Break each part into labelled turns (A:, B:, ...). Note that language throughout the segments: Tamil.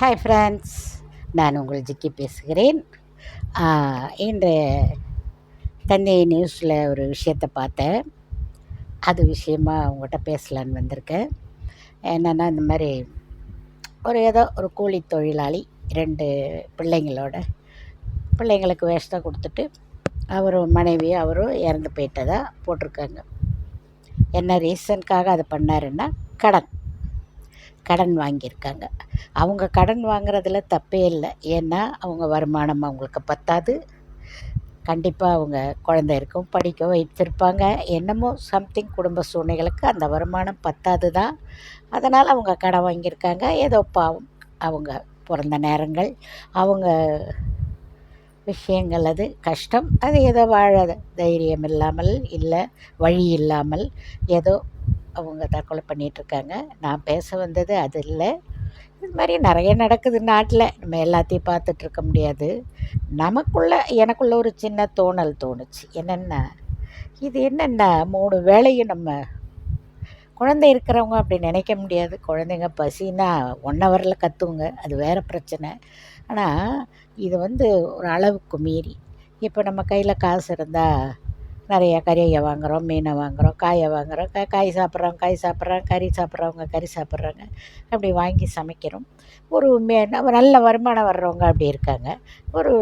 A: ஹாய் ஃப்ரெண்ட்ஸ் நான் உங்கள் ஜிக்கி பேசுகிறேன் இன்று தந்தை நியூஸில் ஒரு விஷயத்தை பார்த்தேன் அது விஷயமாக உங்கள்கிட்ட பேசலான்னு வந்திருக்கேன் என்னென்னா இந்த மாதிரி ஒரு ஏதோ ஒரு கூலி தொழிலாளி ரெண்டு பிள்ளைங்களோட பிள்ளைங்களுக்கு வேஸ்ட்டாக கொடுத்துட்டு அவரும் மனைவி அவரும் இறந்து போயிட்டதாக போட்டிருக்காங்க என்ன ரீசன்க்காக அதை பண்ணாருன்னா கடன் கடன் வாங்கியிருக்காங்க அவங்க கடன் வாங்குறதுல தப்பே இல்லை ஏன்னா அவங்க வருமானம் அவங்களுக்கு பத்தாது கண்டிப்பாக அவங்க குழந்தைக்கும் இருக்கும் படிக்க வைத்திருப்பாங்க என்னமோ சம்திங் குடும்ப சூழ்நிலைகளுக்கு அந்த வருமானம் பத்தாது தான் அதனால் அவங்க கடன் வாங்கியிருக்காங்க ஏதோ பாவம் அவங்க பிறந்த நேரங்கள் அவங்க விஷயங்கள் அது கஷ்டம் அது ஏதோ வாழ தைரியம் இல்லாமல் இல்லை வழி இல்லாமல் ஏதோ அவங்க தற்கொலை பண்ணிகிட்ருக்காங்க நான் பேச வந்தது அது இல்லை இது மாதிரி நிறைய நடக்குது நாட்டில் நம்ம எல்லாத்தையும் பார்த்துட்ருக்க முடியாது நமக்குள்ளே எனக்குள்ளே ஒரு சின்ன தோணல் தோணுச்சு என்னென்னா இது என்னென்னா மூணு வேலையும் நம்ம குழந்தை இருக்கிறவங்க அப்படி நினைக்க முடியாது குழந்தைங்க பசினா ஒன் ஹவரில் கற்றுவுங்க அது வேறு பிரச்சனை ஆனால் இது வந்து ஒரு அளவுக்கு மீறி இப்போ நம்ம கையில் காசு இருந்தால் நிறையா கறியை வாங்குகிறோம் மீனை வாங்குகிறோம் காயை வாங்குகிறோம் கா காய் சாப்பிட்றோம் காய் சாப்பிட்றோம் கறி சாப்பிட்றவங்க கறி சாப்பிட்றாங்க அப்படி வாங்கி சமைக்கிறோம் ஒரு மே நல்ல வருமானம் வர்றவங்க அப்படி இருக்காங்க ஒரு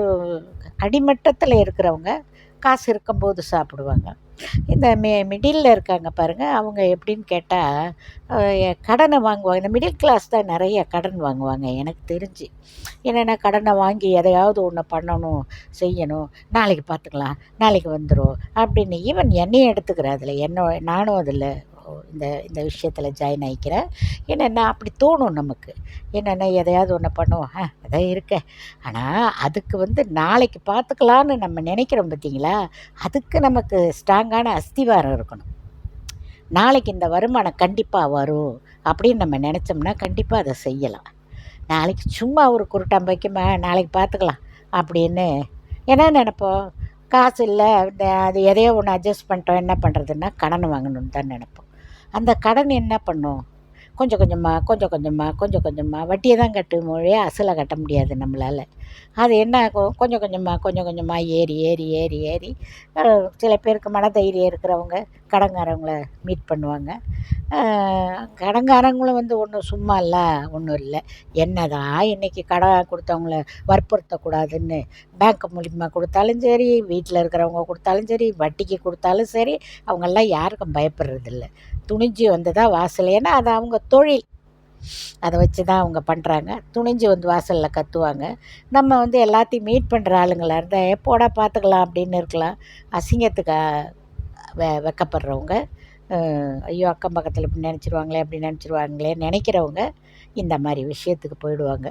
A: அடிமட்டத்தில் இருக்கிறவங்க காசு இருக்கும்போது சாப்பிடுவாங்க இந்த மே மிடில் இருக்காங்க பாருங்கள் அவங்க எப்படின்னு கேட்டால் கடனை வாங்குவாங்க இந்த மிடில் கிளாஸ் தான் நிறைய கடன் வாங்குவாங்க எனக்கு தெரிஞ்சு என்னென்னா கடனை வாங்கி எதையாவது ஒன்று பண்ணணும் செய்யணும் நாளைக்கு பார்த்துக்கலாம் நாளைக்கு வந்துடும் அப்படின்னு ஈவன் என்னையும் எடுத்துக்கிறேன் அதில் என்ன நானும் அதில் இந்த இந்த விஷயத்தில் ஜாயின் ஆகிக்கிறேன் என்னென்ன அப்படி தோணும் நமக்கு என்னென்ன எதையாவது ஒன்று பண்ணுவோம் அதான் இருக்க ஆனால் அதுக்கு வந்து நாளைக்கு பார்த்துக்கலான்னு நம்ம நினைக்கிறோம் பார்த்தீங்களா அதுக்கு நமக்கு ஸ்ட்ராங்கான அஸ்திவாரம் இருக்கணும் நாளைக்கு இந்த வருமானம் கண்டிப்பாக வரும் அப்படின்னு நம்ம நினச்சோம்னா கண்டிப்பாக அதை செய்யலாம் நாளைக்கு சும்மா ஒரு குருட்டம் வைக்குமா நாளைக்கு பார்த்துக்கலாம் அப்படின்னு என்ன நினப்போம் காசு இல்லை அது எதையோ ஒன்று அட்ஜஸ்ட் பண்ணிட்டோம் என்ன பண்ணுறதுன்னா கடன் வாங்கணும்னு தான் நினப்போம் அந்த கடன் என்ன பண்ணும் கொஞ்சம் கொஞ்சமாக கொஞ்சம் கொஞ்சமாக கொஞ்சம் கொஞ்சமாக வட்டியை தான் கட்டும் மொழியே அசலை கட்ட முடியாது நம்மளால் அது என்ன ஆகும் கொஞ்சம் கொஞ்சமாக கொஞ்சம் கொஞ்சமாக ஏறி ஏறி ஏறி ஏறி சில பேருக்கு மனதைரியம் இருக்கிறவங்க கடங்காரவங்கள மீட் பண்ணுவாங்க கடங்காரங்களும் வந்து ஒன்றும் சும்மா இல்லை ஒன்றும் இல்லை என்னதான் இன்றைக்கி கடன் கொடுத்தவங்கள வற்புறுத்தக்கூடாதுன்னு பேங்க் மூலிமா கொடுத்தாலும் சரி வீட்டில் இருக்கிறவங்க கொடுத்தாலும் சரி வட்டிக்கு கொடுத்தாலும் சரி அவங்கெல்லாம் யாருக்கும் பயப்படுறதில்ல துணிஞ்சு வந்ததா வாசல் ஏன்னா அது அவங்க தொழில் அதை வச்சு தான் அவங்க பண்ணுறாங்க துணிஞ்சு வந்து வாசலில் கத்துவாங்க நம்ம வந்து எல்லாத்தையும் மீட் பண்ணுற ஆளுங்களாக இருந்தால் எப்போடா பார்த்துக்கலாம் அப்படின்னு இருக்கலாம் அசிங்கத்துக்கு வெ வெக்கப்படுறவங்க ஐயோ அக்கம் பக்கத்தில் இப்படி நினச்சிருவாங்களே அப்படி நினச்சிருவாங்களே நினைக்கிறவங்க இந்த மாதிரி விஷயத்துக்கு போயிடுவாங்க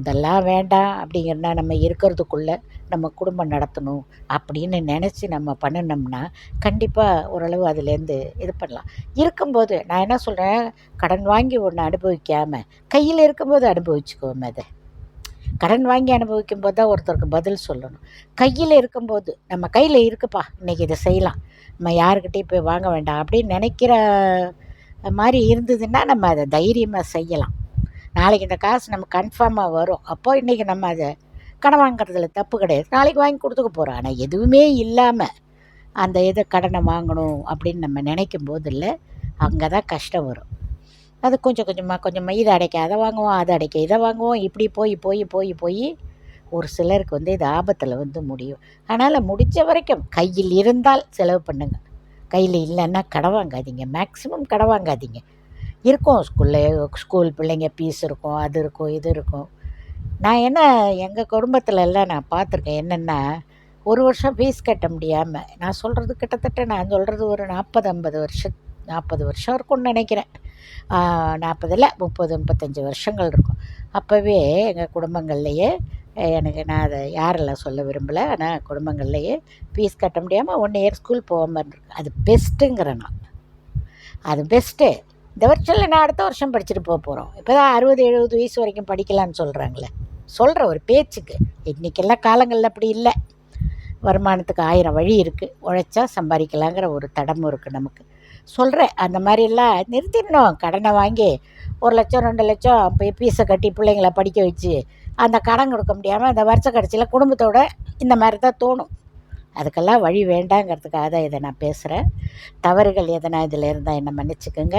A: இதெல்லாம் வேண்டாம் அப்படிங்கிறனா நம்ம இருக்கிறதுக்குள்ள நம்ம குடும்பம் நடத்தணும் அப்படின்னு நினச்சி நம்ம பண்ணினோம்னா கண்டிப்பாக ஓரளவு அதுலேருந்து இது பண்ணலாம் இருக்கும்போது நான் என்ன சொல்கிறேன் கடன் வாங்கி ஒன்று அனுபவிக்காமல் கையில் இருக்கும்போது அனுபவிச்சுக்குவோம் அதை கடன் வாங்கி அனுபவிக்கும் போது தான் ஒருத்தருக்கு பதில் சொல்லணும் கையில் இருக்கும்போது நம்ம கையில் இருக்குப்பா இன்றைக்கி இதை செய்யலாம் நம்ம யாருக்கிட்டேயும் போய் வாங்க வேண்டாம் அப்படின்னு நினைக்கிற மாதிரி இருந்ததுன்னா நம்ம அதை தைரியமாக செய்யலாம் நாளைக்கு இந்த காசு நம்ம கன்ஃபார்மாக வரும் அப்போது இன்றைக்கி நம்ம அதை கடன் வாங்குறதுல தப்பு கிடையாது நாளைக்கு வாங்கி கொடுத்துக்க போகிறோம் ஆனால் எதுவுமே இல்லாமல் அந்த இதை கடனை வாங்கணும் அப்படின்னு நம்ம நினைக்கும் இல்லை அங்கே தான் கஷ்டம் வரும் அது கொஞ்சம் கொஞ்சமாக கொஞ்சமாக இதை அடைக்க அதை வாங்குவோம் அதை அடைக்க இதை வாங்குவோம் இப்படி போய் போய் போய் போய் ஒரு சிலருக்கு வந்து இது ஆபத்தில் வந்து முடியும் அதனால் முடிஞ்ச வரைக்கும் கையில் இருந்தால் செலவு பண்ணுங்கள் கையில் இல்லைன்னா கடை வாங்காதீங்க மேக்ஸிமம் கடை வாங்காதீங்க இருக்கும் ஸ்கூலில் ஸ்கூல் பிள்ளைங்க பீஸ் இருக்கும் அது இருக்கும் இது இருக்கும் நான் என்ன எங்கள் குடும்பத்தில் எல்லாம் நான் பார்த்துருக்கேன் என்னென்னா ஒரு வருஷம் ஃபீஸ் கட்ட முடியாமல் நான் சொல்கிறது கிட்டத்தட்ட நான் சொல்கிறது ஒரு நாற்பது ஐம்பது வருஷம் நாற்பது வருஷம் இருக்கும்னு நினைக்கிறேன் நாற்பதில் முப்பது முப்பத்தஞ்சு வருஷங்கள் இருக்கும் அப்போவே எங்கள் குடும்பங்கள்லேயே எனக்கு நான் அதை யாரெல்லாம் சொல்ல விரும்பலை ஆனால் குடும்பங்கள்லேயே ஃபீஸ் கட்ட முடியாமல் ஒன் இயர் ஸ்கூல் போக மாதிரி போகாமல் அது பெஸ்ட்டுங்கிறேன் நான் அது பெஸ்ட்டு இந்த வருஷம் நான் அடுத்த வருஷம் படிச்சுட்டு போக போகிறோம் இப்போ தான் அறுபது எழுபது வயசு வரைக்கும் படிக்கலான்னு சொல்கிறாங்களே சொல்கிற ஒரு பேச்சுக்கு இன்றைக்கெல்லாம் காலங்களில் அப்படி இல்லை வருமானத்துக்கு ஆயிரம் வழி இருக்குது உழைச்சா சம்பாதிக்கலாங்கிற ஒரு தடமும் இருக்குது நமக்கு சொல்கிறேன் அந்த மாதிரிலாம் நிறுத்திடணும் கடனை வாங்கி ஒரு லட்சம் ரெண்டு லட்சம் போய் பீஸை கட்டி பிள்ளைங்கள படிக்க வச்சு அந்த கடன் கொடுக்க முடியாமல் அந்த வருஷ கடைசியில் குடும்பத்தோட இந்த மாதிரி தான் தோணும் அதுக்கெல்லாம் வழி வேண்டாங்கிறதுக்காக தான் இதை நான் பேசுகிறேன் தவறுகள் எதனா இதில் இருந்தால் என்ன மன்னிச்சுக்கோங்க